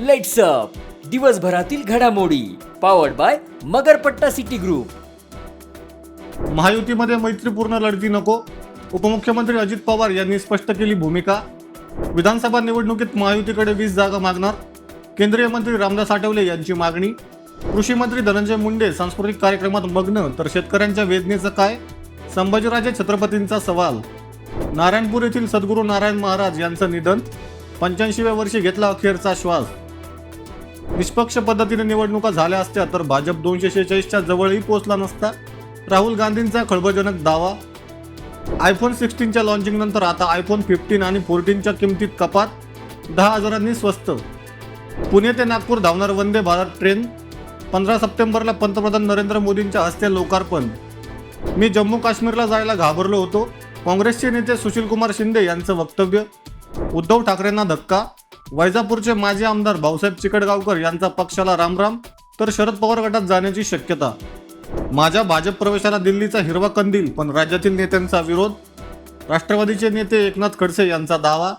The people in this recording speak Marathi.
लेट्स अप दिवसभरातील घडामोडी powered by Magarpatta City Group महायुतीमध्ये मैत्रीपूर्ण लढती नको. उपमुख्यमंत्री अजित पवार यांनी स्पष्ट केली भूमिका. विधानसभा निवडणुकीत महायुतीकडे वीस जागा मागणार. केंद्रीय मंत्री रामदास आठवले यांची मागणी. कृषी मंत्री धनंजय मुंडे सांस्कृतिक कार्यक्रमात मग्न तर शेतकऱ्यांच्या वेदनेचं काय? संभाजीराजे छत्रपतींचा सवाल. नारायणपूर येथील सद्गुरू नारायण महाराज यांचं निधन. पंच्याऐंशीव्या वर्षी घेतला अखेरचा श्वास. निष्पक्ष पद्धतीने निवडणुका झाल्या असत्या तर भाजप दोनशे शेहेचाळीसच्या जवळही पोहोचला नसता. राहुल गांधींचा खळबळजनक दावा. आयफोन सिक्स्टीनच्या लॉन्चिंगनंतर आता आयफोन फिफ्टीन आणि फोर्टीनच्या किमतीत कपात. दहा हजारांनी स्वस्त. पुणे ते नागपूर धावणार वंदे भारत ट्रेन. पंधरा सप्टेंबरला पंतप्रधान नरेंद्र मोदींच्या हस्ते लोकार्पण. मी जम्मू काश्मीरला जायला घाबरलो होतो. काँग्रेसचे नेते सुशीलकुमार शिंदे यांचं वक्तव्य. उद्धव ठाकरेंना धक्का. वैजापूरचे माजी आमदार भाऊसाहेब चिकटगावकर यांचा पक्षाला रामराम तर शरद पवार गटात जाण्याची शक्यता. माझ्या भाजप प्रवेशाला दिल्लीचा हिरवा कंदील पण राज्यातील नेत्यांचा विरोध. राष्ट्रवादीचे नेते एकनाथ खडसे यांचा दावा.